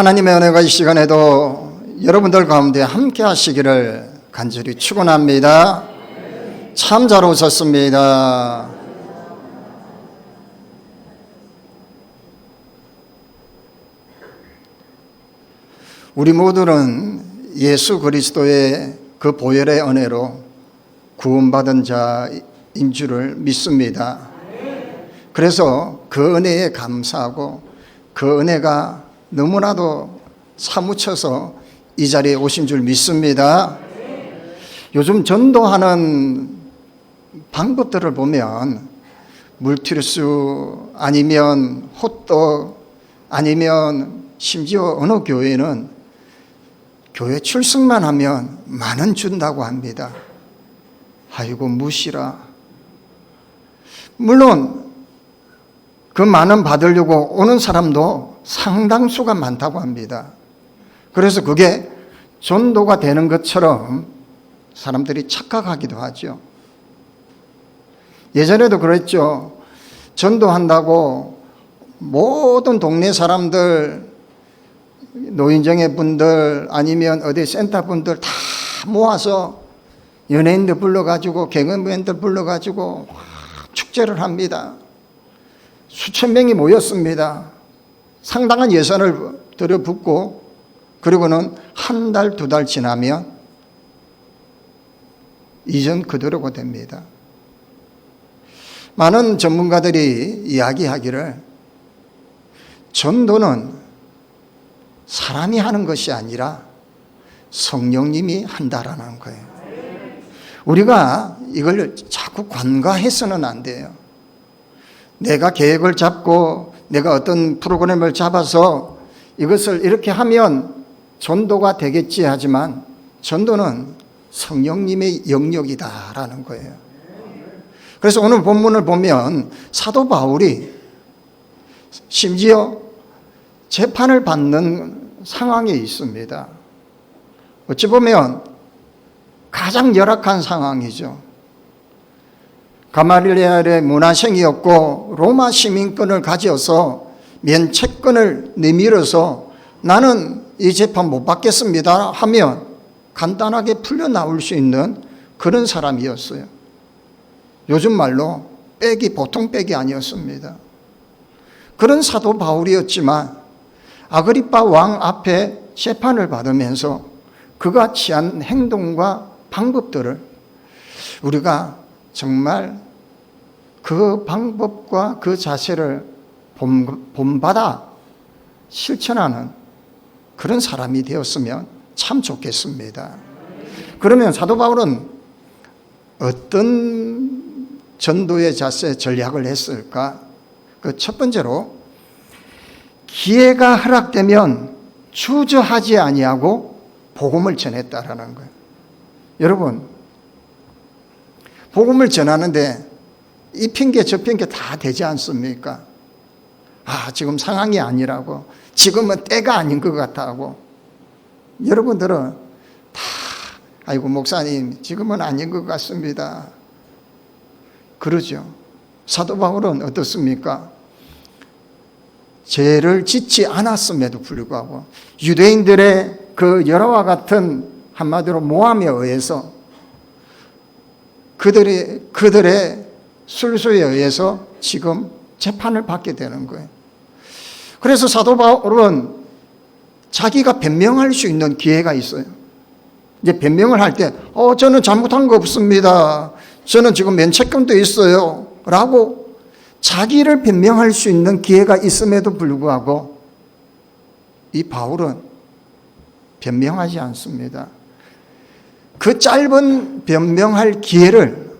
하나님의 은혜가 이 시간에도 여러분들 가운데 함께 하시기를 간절히 축원합니다. 참 잘 오셨습니다. 우리 모두는 예수 그리스도의 그 보혈의 은혜로 구원받은 자인 줄을 믿습니다. 그래서 그 은혜에 감사하고 그 은혜가 너무나도 사무쳐서 이 자리에 오신 줄 믿습니다. 요즘 전도하는 방법들을 보면 물티르스 아니면 호떡 아니면 심지어 어느 교회는 교회 출석만 하면 만원 준다고 합니다. 아이고 무시라. 물론 그 만원 받으려고 오는 사람도 상당수가 많다고 합니다. 그래서 그게 전도가 되는 것처럼 사람들이 착각하기도 하죠. 예전에도 그랬죠. 전도한다고 모든 동네 사람들, 노인정의 분들 아니면 어디 센터 분들 다 모아서 연예인들 불러가지고 개그맨들 불러가지고 축제를 합니다. 수천 명이 모였습니다. 상당한 예산을 들여붓고 그리고는 한 달, 두 달 지나면 이전 그대로가 됩니다. 많은 전문가들이 이야기하기를 전도는 사람이 하는 것이 아니라 성령님이 한다라는 거예요. 우리가 이걸 자꾸 관가해서는 안 돼요. 내가 계획을 잡고 내가 어떤 프로그램을 잡아서 이것을 이렇게 하면 전도가 되겠지 하지만 전도는 성령님의 영역이다라는 거예요. 그래서 오늘 본문을 보면 사도 바울이 심지어 재판을 받는 상황에 있습니다. 어찌 보면 가장 열악한 상황이죠. 가마릴리아의 문화생이었고 로마 시민권을 가져서 면책권을 내밀어서 나는 이 재판 못 받겠습니다 하면 간단하게 풀려 나올 수 있는 그런 사람이었어요. 요즘 말로 백이 보통 백이 아니었습니다. 그런 사도 바울이었지만 아그리파 왕 앞에 재판을 받으면서 그가 취한 행동과 방법들을 우리가 정말 그 방법과 그 자세를 본받아 실천하는 그런 사람이 되었으면 참 좋겠습니다. 그러면 사도 바울은 어떤 전도의 자세 전략을 했을까? 그 첫 번째로 기회가 허락되면 주저하지 아니하고 복음을 전했다라는 거예요. 여러분, 복음을 전하는데 이 핑계 저 핑계 다 되지 않습니까? 아, 지금 상황이 아니라고. 지금은 때가 아닌 것 같다고. 여러분들은 다, 아이고, 목사님, 지금은 아닌 것 같습니다. 그러죠. 사도 바울은 어떻습니까? 죄를 짓지 않았음에도 불구하고 유대인들의 그 여러와 같은 한마디로 모함에 의해서 그들의 그들의 술수에 의해서 지금 재판을 받게 되는 거예요. 그래서 사도 바울은 자기가 변명할 수 있는 기회가 있어요. 이제 변명을 할 때, 어, 저는 잘못한 거 없습니다. 저는 지금 면책금도 있어요. 라고 자기를 변명할 수 있는 기회가 있음에도 불구하고 이 바울은 변명하지 않습니다. 그 짧은 변명할 기회를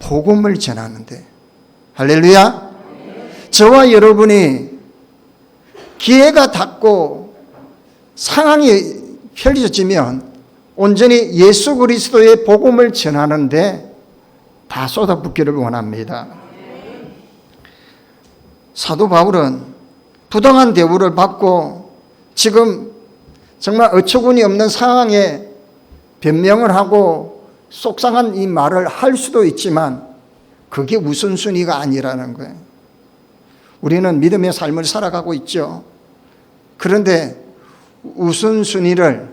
복음을 전하는데 할렐루야. 저와 여러분이 기회가 닿고 상황이 펼쳐지면 온전히 예수 그리스도의 복음을 전하는데 다 쏟아붓기를 원합니다. 사도 바울은 부당한 대우를 받고 지금 정말 어처구니 없는 상황에 변명을 하고 속상한 이 말을 할 수도 있지만 그게 우선순위가 아니라는 거예요. 우리는 믿음의 삶을 살아가고 있죠. 그런데 우선순위를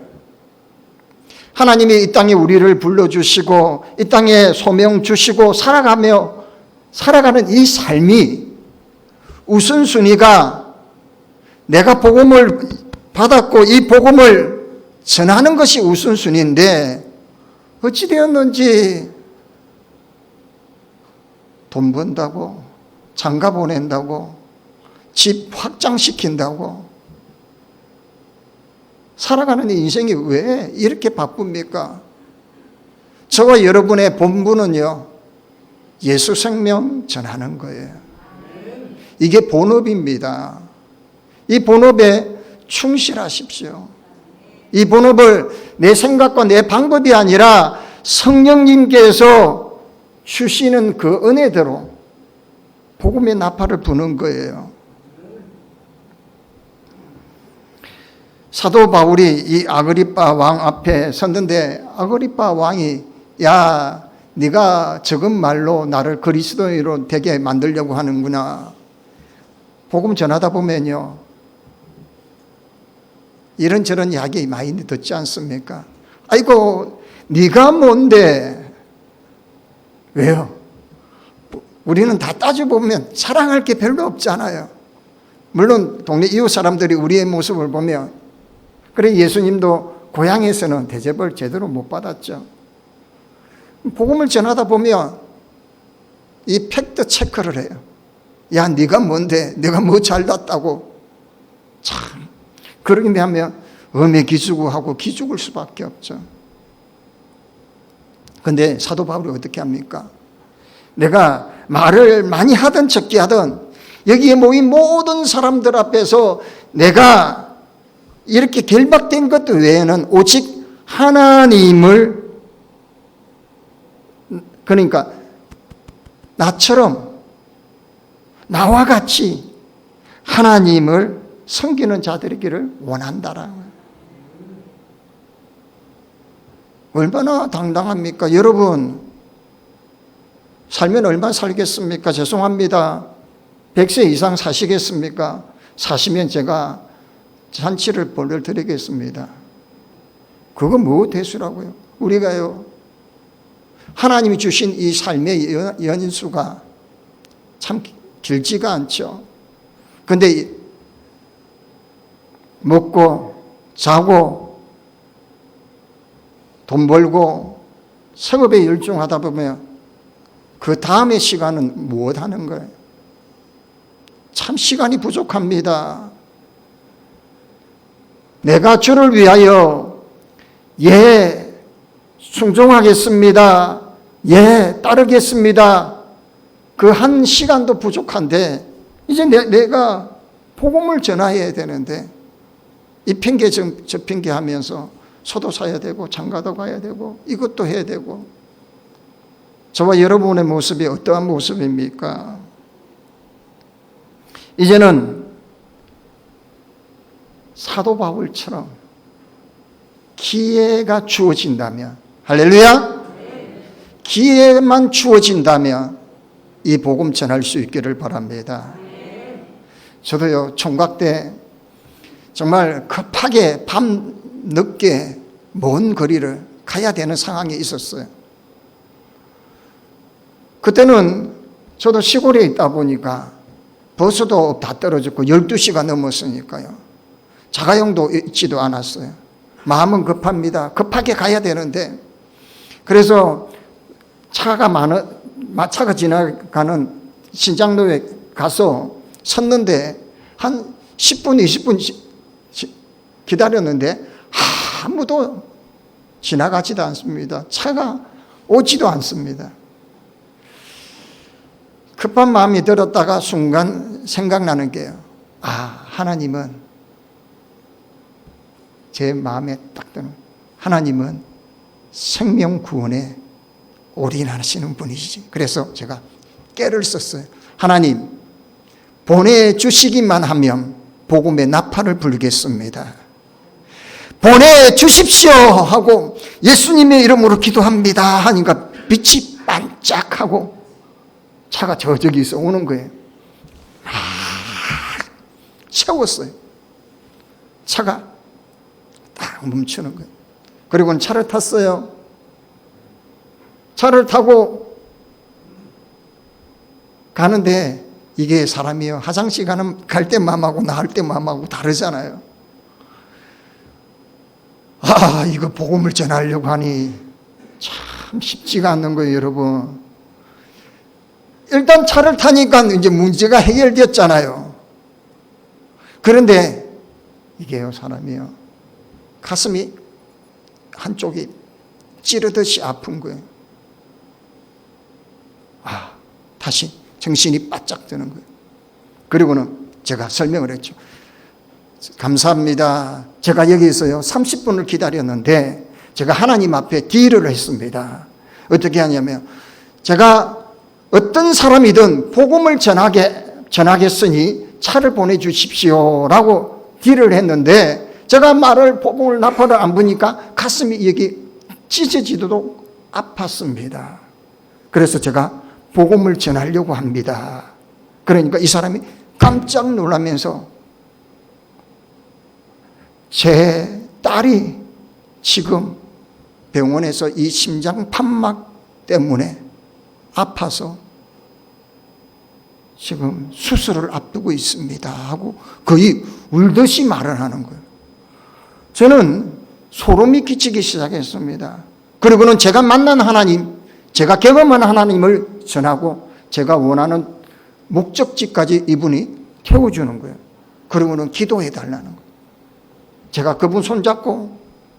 하나님이 이 땅에 우리를 불러주시고 이 땅에 소명 주시고 살아가며 살아가는 이 삶이 우선순위가 내가 복음을 받았고 이 복음을 전하는 것이 우선순위인데 어찌 되었는지 돈 번다고 장가 보낸다고 집 확장시킨다고 살아가는 인생이 왜 이렇게 바쁩니까? 저와 여러분의 본분은요, 예수 생명 전하는 거예요. 이게 본업입니다. 이 본업에 충실하십시오. 이 본업을 내 생각과 내 방법이 아니라 성령님께서 주시는 그 은혜대로 복음의 나팔을 부는 거예요. 사도 바울이 이 아그리파 왕 앞에 섰는데 아그리파 왕이 야 네가 적은 말로 나를 그리스도인으로 되게 만들려고 하는구나. 복음 전하다 보면요. 이런저런 이야기 많이 듣지 않습니까? 아이고 네가 뭔데? 왜요? 우리는 다 따져보면 사랑할 게 별로 없잖아요. 물론 동네 이웃 사람들이 우리의 모습을 보면 그래 예수님도 고향에서는 대접을 제대로 못 받았죠. 복음을 전하다 보면 이 팩트 체크를 해요. 야, 네가 뭔데? 내가 뭐 잘났다고? 참 그러기 하면 음에 기죽고 기죽을 수밖에 없죠. 근데 사도 바울이 어떻게 합니까? 내가 말을 많이 하든 적게 하든 여기에 모인 모든 사람들 앞에서 내가 이렇게 결박된 것 외에는 오직 하나님을 그러니까 나처럼 나와 같이 하나님을 섬기는 자들이기를 원한다라. 얼마나 당당합니까? 여러분, 살면 얼마 살겠습니까? 죄송합니다. 100세 이상 사시겠습니까? 사시면 제가 잔치를 벌려드리겠습니다. 그거 뭐 대수라고요? 우리가요, 하나님이 주신 이 삶의 연수가 참 길지가 않죠. 근데 먹고 자고 돈 벌고 생업에 열중하다 보면 그 다음의 시간은 무엇 하는 거예요? 참 시간이 부족합니다. 내가 주를 위하여 예, 순종하겠습니다. 예, 따르겠습니다. 그 한 시간도 부족한데, 이제 내, 내가 복음을 전해야 되는데, 이 핑계 저, 저 핑계 하면서 소도 사야 되고, 장가도 가야 되고, 이것도 해야 되고, 저와 여러분의 모습이 어떠한 모습입니까? 이제는 사도 바울처럼 기회가 주어진다면, 할렐루야! 기회만 주어진다면 이 복음 전할 수 있기를 바랍니다. 저도요, 총각 때 정말 급하게 밤 늦게 먼 거리를 가야 되는 상황이 있었어요. 그때는 저도 시골에 있다 보니까 버스도 다 떨어졌고 12시가 넘었으니까요. 자가용도 있지도 않았어요. 마음은 급합니다. 급하게 가야 되는데 그래서 차가 많아 차가 지나가는 신장로에 가서 섰는데 한 10분 20분 기다렸는데 아무도 지나가지도 않습니다. 차가 오지도 않습니다. 급한 마음이 들었다가 순간 생각나는 게요. 아, 하나님은 제 마음에 딱 드는 하나님은 생명 구원에 올인하시는 분이시지. 그래서 제가 깨를 썼어요. 하나님, 보내주시기만 하면 복음의 나팔을 불겠습니다. 보내주십시오! 하고 예수님의 이름으로 기도합니다. 하니까 빛이 반짝하고 차가 저 저기서 오는 거예요. 아, 채웠어요. 차가 딱 멈추는 거예요. 그리고는 차를 탔어요. 차를 타고 가는데 이게 사람이요. 화장실 가는 갈때 마음하고 나갈 때 마음하고 다르잖아요. 아, 이거 복음을 전하려고 하니 참 쉽지가 않는 거예요, 여러분. 일단 차를 타니까 이제 문제가 해결되었잖아요. 그런데 이게요, 사람이요. 가슴이 한쪽이 찌르듯이 아픈 거예요. 아, 다시 정신이 바짝 드는 거예요. 그리고는 제가 설명을 했죠. 감사합니다. 제가 여기서요, 30분을 기다렸는데, 제가 하나님 앞에 딜을 했습니다. 어떻게 하냐면, 제가 어떤 사람이든 복음을 전하게, 전하겠으니 차를 보내 주십시오라고 딜을 했는데, 제가 말을, 복음을 나팔을 안 부니까 가슴이 여기 찢어지도록 아팠습니다. 그래서 제가 복음을 전하려고 합니다. 그러니까 이 사람이 깜짝 놀라면서 제 딸이 지금 병원에서 이 심장 판막 때문에 아파서 지금 수술을 앞두고 있습니다 하고 거의 울듯이 말을 하는 거예요. 저는 소름이 끼치기 시작했습니다. 그리고는 제가 만난 하나님, 제가 경험한 하나님을 전하고 제가 원하는 목적지까지 이분이 태워주는 거예요. 그러고는 기도해 달라는 거예요. 제가 그분 손잡고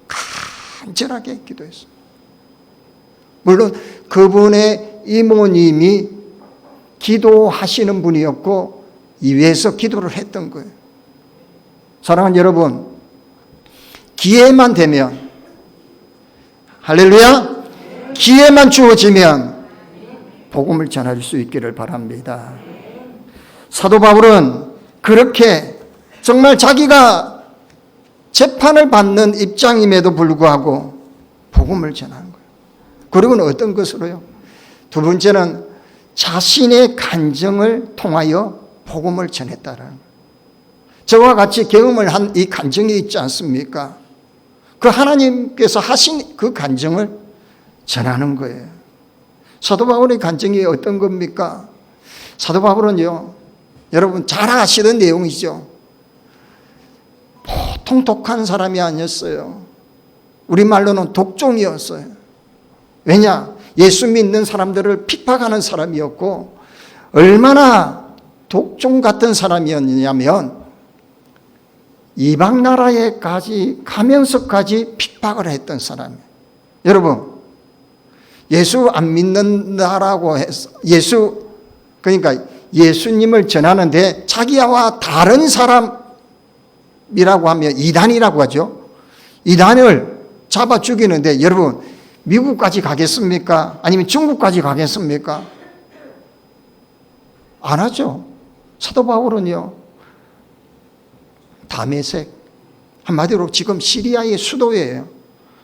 간절하게 기도했어요. 물론 그분의 이모님이 기도하시는 분이었고 위에서 기도를 했던 거예요. 사랑하는 여러분, 기회만 되면 할렐루야 기회만 주어지면 복음을 전할 수 있기를 바랍니다. 사도 바울은 그렇게 정말 자기가 재판을 받는 입장임에도 불구하고 복음을 전하는 거예요. 그리고는 어떤 것으로요? 두 번째는 자신의 간정을 통하여 복음을 전했다라는. 저와 같이 경험을 한 이 간정이 있지 않습니까? 그 하나님께서 하신 그 간정을 전하는 거예요. 사도 바울의 간정이 어떤 겁니까? 사도 바울은요, 여러분 잘 아시던 내용이죠. 보통 독한 사람이 아니었어요. 우리말로는 독종이었어요. 왜냐? 예수 믿는 사람들을 핍박하는 사람이었고, 얼마나 독종 같은 사람이었냐면, 이방 나라에까지 가면서까지 핍박을 했던 사람이에요. 여러분, 예수 안 믿는다라고 해서, 예수, 그러니까 예수님을 전하는데 자기와 다른 사람 이라고 하면 이단이라고 하죠. 이단을 잡아 죽이는데 여러분, 미국까지 가겠습니까? 아니면 중국까지 가겠습니까? 안 하죠. 사도 바울은요, 다메섹, 한마디로 지금 시리아의 수도예요.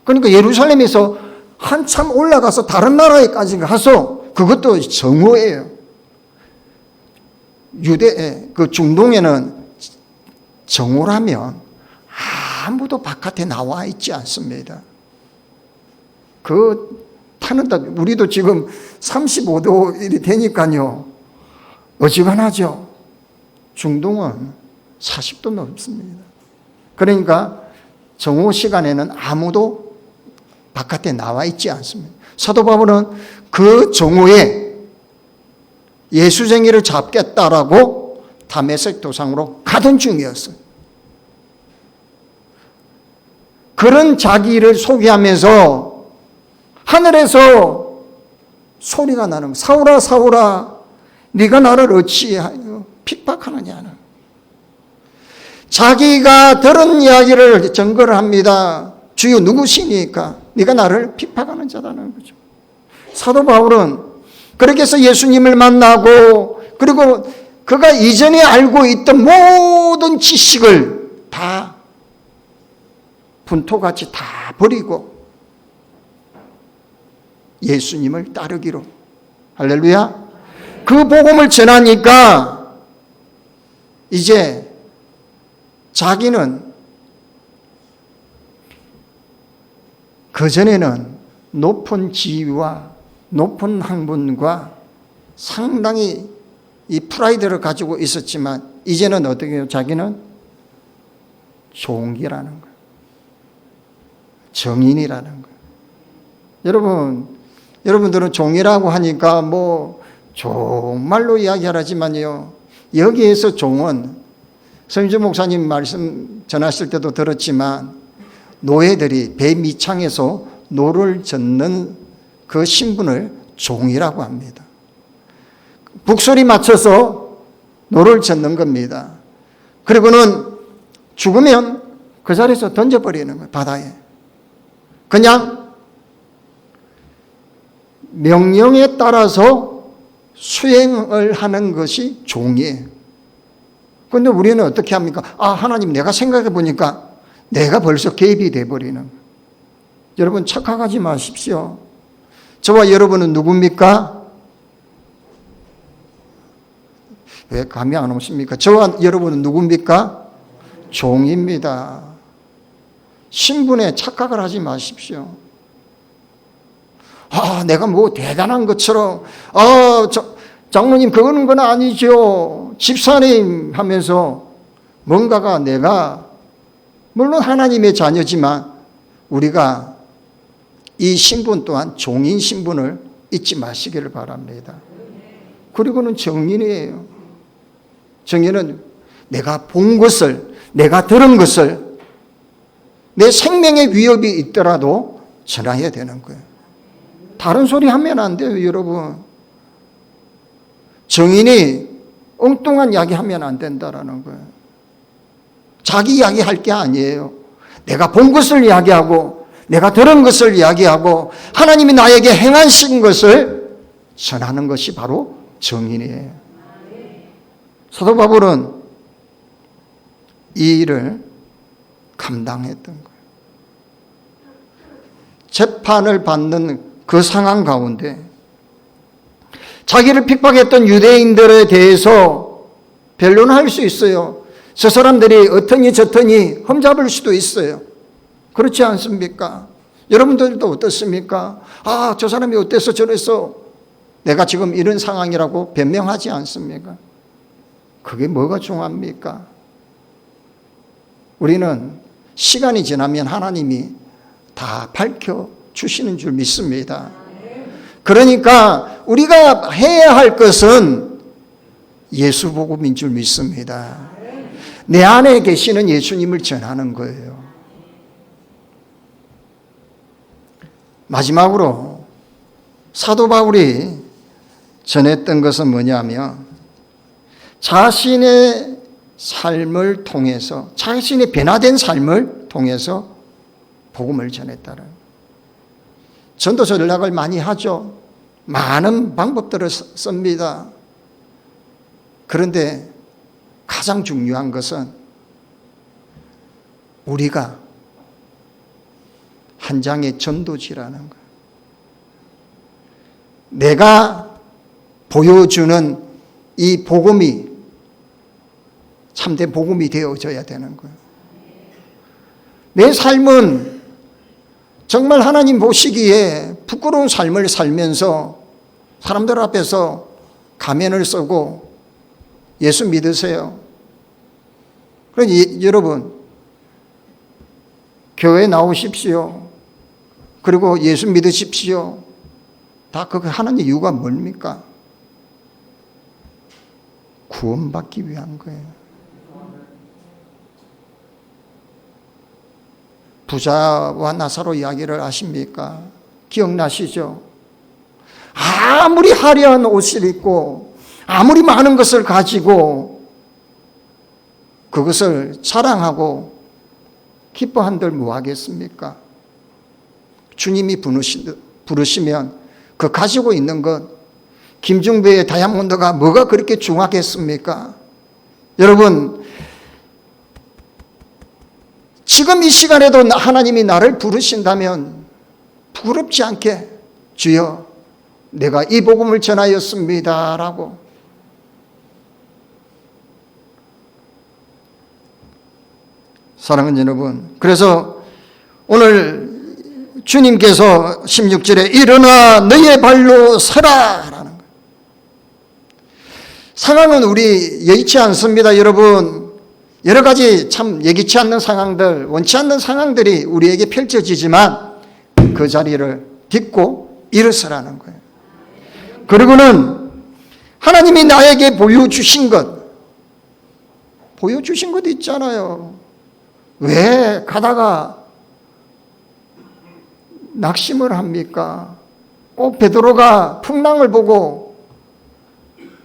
그러니까 예루살렘에서 한참 올라가서 다른 나라에까지 가서 그것도 정오예요. 유대, 그 중동에는 정오라면 아무도 바깥에 나와 있지 않습니다. 그 타는다, 우리도 지금 35도 일이 되니까요. 어지간하죠. 중동은 40도 넘습니다. 그러니까 정오 시간에는 아무도 바깥에 나와 있지 않습니다. 사도 바울은 그 정오에 예수쟁이를 잡겠다라고 다메섹 도상으로 가던 중이었어요. 그런 자기를 소개하면서 하늘에서 소리가 나는 사울아 사울아 네가 나를 어찌하여 핍박하느냐는 자기가 들은 이야기를 증거를 합니다. 주여 누구시니까 네가 나를 핍박하는 자라는 거죠. 사도 바울은 그렇게 해서 예수님을 만나고 그리고 그가 이전에 알고 있던 모든 지식을 다 분토같이 다 버리고 예수님을 따르기로. 할렐루야. 그 복음을 전하니까 이제 자기는 그전에는 높은 지위와 높은 학문과 상당히 이 프라이드를 가지고 있었지만 이제는 어떻게 해요? 자기는 종기라는 거예요. 정인이라는 거예요. 여러분, 여러분들은 종이라고 하니까 뭐 정말로 이야기하지만요. 여기에서 종은 성주 목사님 말씀 전하실 때도 들었지만 노예들이 배 밑창에서 노를 젓는 그 신분을 종이라고 합니다. 북소리 맞춰서 노를 젓는 겁니다. 그리고는 죽으면 그 자리에서 던져버리는 거예요, 바다에. 그냥 명령에 따라서 수행을 하는 것이 종이에요. 그런데 우리는 어떻게 합니까? 아, 하나님 내가 생각해 보니까 내가 벌써 개입이 돼버리는. 여러분 착각하지 마십시오. 저와 여러분은 누굽니까? 왜 감이 안 오십니까? 저와 여러분은 누굽니까? 종입니다. 신분에 착각을 하지 마십시오. 아, 내가 뭐 대단한 것처럼, 아, 저, 장로님, 그거는 건 아니죠. 집사님 하면서 뭔가가 내가, 물론 하나님의 자녀지만 우리가 이 신분 또한 종인 신분을 잊지 마시기를 바랍니다. 그리고는 정인이에요. 정인은 내가 본 것을, 내가 들은 것을 내 생명의 위협이 있더라도 전해야 되는 거예요. 다른 소리 하면 안 돼요, 여러분. 정인이 엉뚱한 이야기 하면 안 된다라는 거예요. 자기 이야기 할 게 아니에요. 내가 본 것을 이야기하고, 내가 들은 것을 이야기하고, 하나님이 나에게 행하신 것을 전하는 것이 바로 정인이에요. 사도 바울은 이 일을 감당했던 거예요. 재판을 받는 그 상황 가운데 자기를 핍박했던 유대인들에 대해서 변론할 수 있어요. 저 사람들이 어떠니 저떠니 험잡을 수도 있어요. 그렇지 않습니까? 여러분들도 어떻습니까? 아, 저 사람이 어때서 저래서 내가 지금 이런 상황이라고 변명하지 않습니까? 그게 뭐가 중요합니까? 우리는 시간이 지나면 하나님이 다 밝혀 주시는 줄 믿습니다. 그러니까 우리가 해야 할 것은 예수 복음인 줄 믿습니다. 내 안에 계시는 예수님을 전하는 거예요. 마지막으로 사도 바울이 전했던 것은 뭐냐면 자신의 삶을 통해서 자신의 변화된 삶을 통해서 복음을 전했다는 전도 전략을 많이 하죠. 많은 방법들을 씁니다. 그런데 가장 중요한 것은 우리가 한 장의 전도지라는 것. 내가 보여주는 이 복음이 참된 복음이 되어져야 되는 거예요. 내 삶은 정말 하나님 보시기에 부끄러운 삶을 살면서 사람들 앞에서 가면을 쓰고 예수 믿으세요. 그러니 여러분, 교회 나오십시오. 그리고 예수 믿으십시오. 다 그거 하는 이유가 뭡니까? 구원받기 위한 거예요. 부자와 나사로 이야기를 아십니까? 기억나시죠? 아무리 화려한 옷을 입고 아무리 많은 것을 가지고 그것을 자랑하고 기뻐한들 뭐하겠습니까? 주님이 부르시면 그 가지고 있는 것 김중배의 다이아몬드가 뭐가 그렇게 중하겠습니까? 여러분 지금 이 시간에도 하나님이 나를 부르신다면 부끄럽지 않게 주여 내가 이 복음을 전하였습니다라고 사랑하는 여러분 그래서 오늘 주님께서 16절에 일어나 너의 발로 서라 라는 거예요. 상황은 우리 여의치 않습니다, 여러분. 여러 가지 참 예기치 않는 상황들, 원치 않는 상황들이 우리에게 펼쳐지지만 그 자리를 딛고 일어서라는 거예요. 그리고는 하나님이 나에게 보여주신 것, 보여주신 것 있잖아요. 왜 가다가 낙심을 합니까? 꼭 베드로가 풍랑을 보고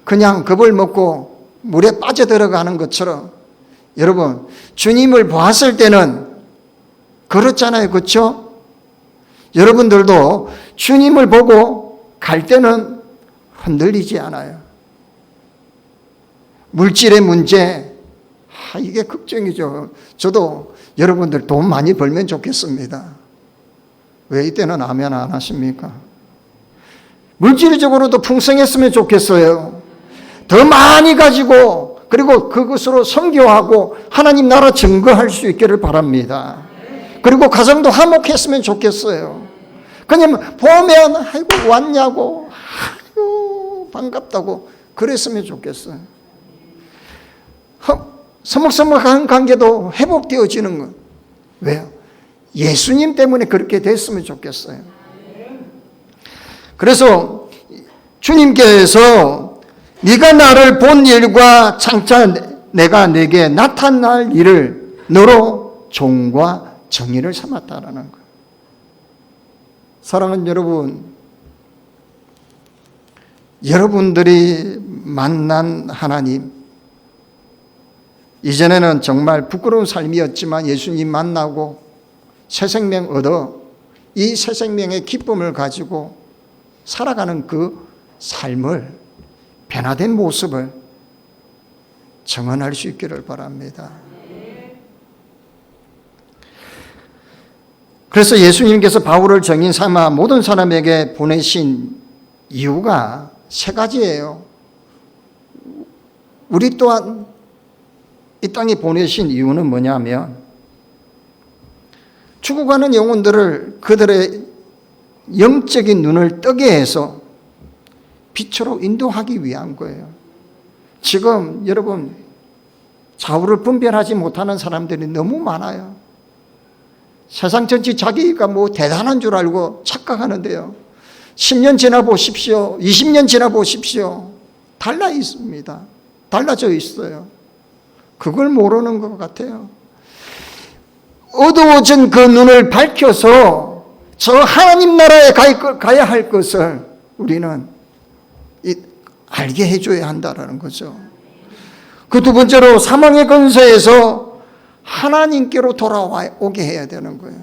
그냥 겁을 먹고 물에 빠져들어가는 것처럼 여러분 주님을 보았을 때는 그렇잖아요. 그렇죠? 여러분들도 주님을 보고 갈 때는 흔들리지 않아요. 물질의 문제, 아, 이게 걱정이죠. 저도 여러분들 돈 많이 벌면 좋겠습니다. 왜 이때는 아멘 안 하십니까? 물질적으로도 풍성했으면 좋겠어요. 더 많이 가지고 그리고 그것으로 선교하고 하나님 나라 증거할 수 있기를 바랍니다. 그리고 가정도 화목했으면 좋겠어요. 그냥 보면 아이고 왔냐고 아이고 반갑다고 그랬으면 좋겠어요. 서먹서먹한 관계도 회복되어지는 것. 왜요? 예수님 때문에 그렇게 됐으면 좋겠어요. 그래서 주님께서 네가 나를 본 일과 장차 내가 내게 나타날 일을 너로 종과 정의를 삼았다라는 거예요. 사랑하는 여러분, 여러분들이 만난 하나님, 이전에는 정말 부끄러운 삶이었지만 예수님 만나고 새 생명 얻어 이 새 생명의 기쁨을 가지고 살아가는 그 삶을 변화된 모습을 정언할 수 있기를 바랍니다. 그래서 예수님께서 바울을 정인 삼아 모든 사람에게 보내신 이유가 세 가지예요. 우리 또한 이 땅에 보내신 이유는 뭐냐면 죽어가는 영혼들을 그들의 영적인 눈을 뜨게 해서 빛으로 인도하기 위한 거예요. 지금 여러분 좌우를 분별하지 못하는 사람들이 너무 많아요. 세상 전체 자기가 뭐 대단한 줄 알고 착각하는데요. 10년 지나 보십시오. 20년 지나 보십시오. 달라 있습니다. 달라져 있어요. 그걸 모르는 것 같아요. 어두워진 그 눈을 밝혀서 저 하나님 나라에 가야 할 것을 우리는 알게 해줘야 한다는 거죠. 그 두 번째로 사망의 근세에서 하나님께로 돌아오게 해야 되는 거예요.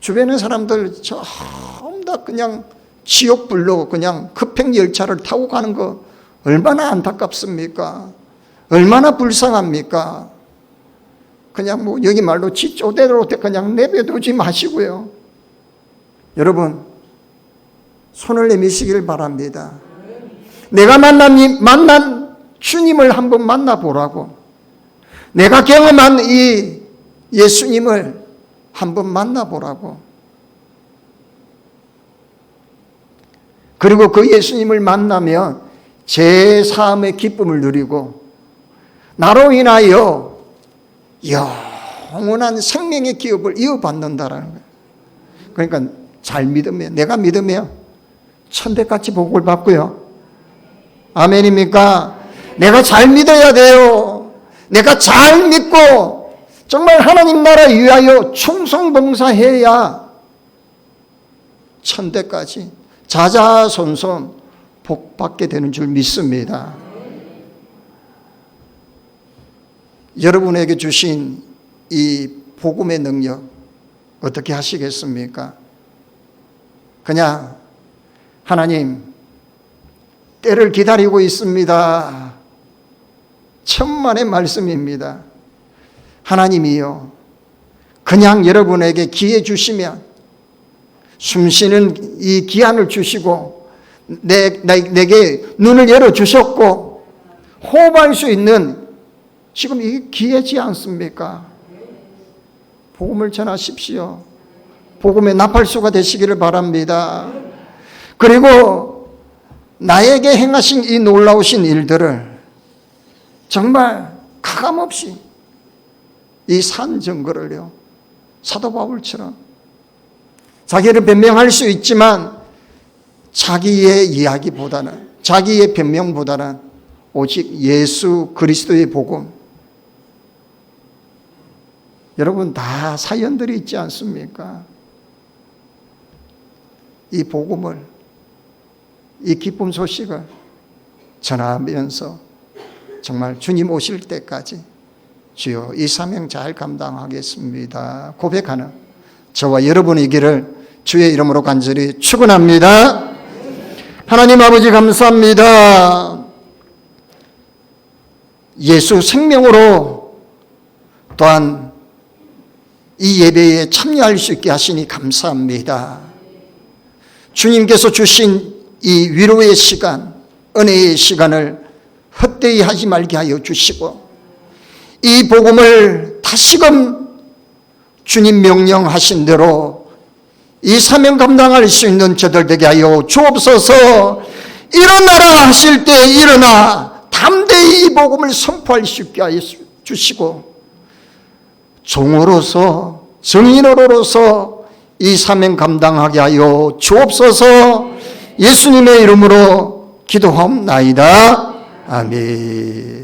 주변의 사람들 전부 다 그냥 지옥불로 그냥 급행열차를 타고 가는 거 얼마나 안타깝습니까? 얼마나 불쌍합니까? 그냥 뭐 여기 말로 지쪼대로 그냥 내버려두지 마시고요. 여러분 손을 내미시길 바랍니다. 내가 만난, 만난 주님을 한번 만나보라고. 내가 경험한 이 예수님을 한번 만나보라고. 그리고 그 예수님을 만나면 제 삶의 기쁨을 누리고 나로 인하여 영원한 생명의 기업을 이어받는다라는 거예요. 그러니까 잘 믿으면 내가 믿으면 천대같이 복을 받고요. 아멘입니까? 내가 잘 믿어야 돼요. 내가 잘 믿고 정말 하나님 나라 위하여 충성봉사해야 천대까지 자자손손 복 받게 되는 줄 믿습니다. 여러분에게 주신 이 복음의 능력 어떻게 하시겠습니까? 그냥 하나님 때를 기다리고 있습니다. 천만의 말씀입니다. 하나님이요. 그냥 여러분에게 기회 주시면 숨 쉬는 이 기한을 주시고 내, 내 게 눈을 열어 주셨고 호흡할 수 있는 지금 이 기회지 않습니까? 복음을 전하십시오. 복음의 나팔수가 되시기를 바랍니다. 그리고 나에게 행하신 이 놀라우신 일들을 정말 가감없이 이산 증거를요. 사도 바울처럼 자기를 변명할 수 있지만 자기의 이야기보다는 자기의 변명보다는 오직 예수 그리스도의 복음 여러분 다 사연들이 있지 않습니까? 이 복음을 이 기쁨 소식을 전하면서 정말 주님 오실 때까지 주여 이 사명 잘 감당하겠습니다. 고백하는 저와 여러분이기를 주의 이름으로 간절히 축원합니다. 하나님 아버지 감사합니다. 예수 생명으로 또한 이 예배에 참여할 수 있게 하시니 감사합니다. 주님께서 주신 이 위로의 시간, 은혜의 시간을 헛되이 하지 말게 하여 주시고 이 복음을 다시금 주님 명령하신 대로 이 사명 감당할 수 있는 저들 되게 하여 주옵소서. 일어나라 하실 때 일어나 담대히 이 복음을 선포할 수 있게 하여 주시고 종으로서 정인으로서 이 사명 감당하게 하여 주옵소서 예수님의 이름으로 기도하옵나이다. 아멘.